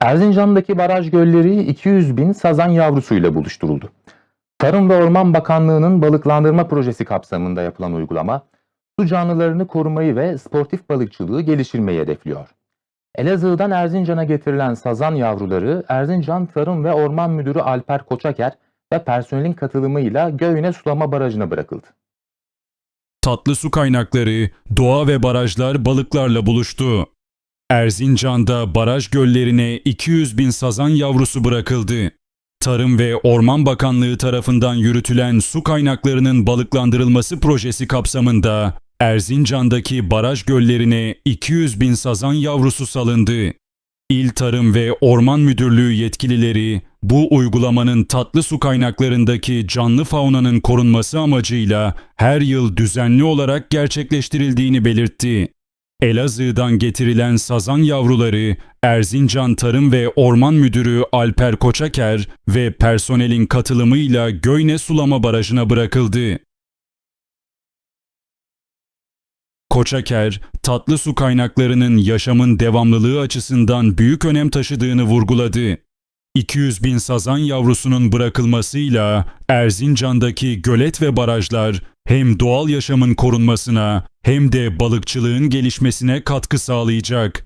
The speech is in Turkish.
Erzincan'daki baraj gölleri 200 bin sazan yavrusuyla buluşturuldu. Tarım ve Orman Bakanlığı'nın balıklandırma projesi kapsamında yapılan uygulama, su canlılarını korumayı ve sportif balıkçılığı geliştirmeyi hedefliyor. Elazığ'dan Erzincan'a getirilen sazan yavruları Erzincan Tarım ve Orman Müdürü Alper Koçaker ve personelin katılımıyla Göğüne Sulama Barajı'na bırakıldı. Tatlı su kaynakları, doğa ve barajlar balıklarla buluştu. Erzincan'da baraj göllerine 200 bin sazan yavrusu bırakıldı. Tarım ve Orman Bakanlığı tarafından yürütülen su kaynaklarının balıklandırılması projesi kapsamında Erzincan'daki baraj göllerine 200 bin sazan yavrusu salındı. İl Tarım ve Orman Müdürlüğü yetkilileri bu uygulamanın tatlı su kaynaklarındaki canlı faunanın korunması amacıyla her yıl düzenli olarak gerçekleştirildiğini belirtti. Elazığ'dan getirilen sazan yavruları Erzincan Tarım ve Orman Müdürü Alper Koçaker ve personelin katılımıyla Göyne Sulama Barajı'na bırakıldı. Koçaker, tatlı su kaynaklarının yaşamın devamlılığı açısından büyük önem taşıdığını vurguladı. 200 bin sazan yavrusunun bırakılmasıyla Erzincan'daki gölet ve barajlar hem doğal yaşamın korunmasına hem de balıkçılığın gelişmesine katkı sağlayacak.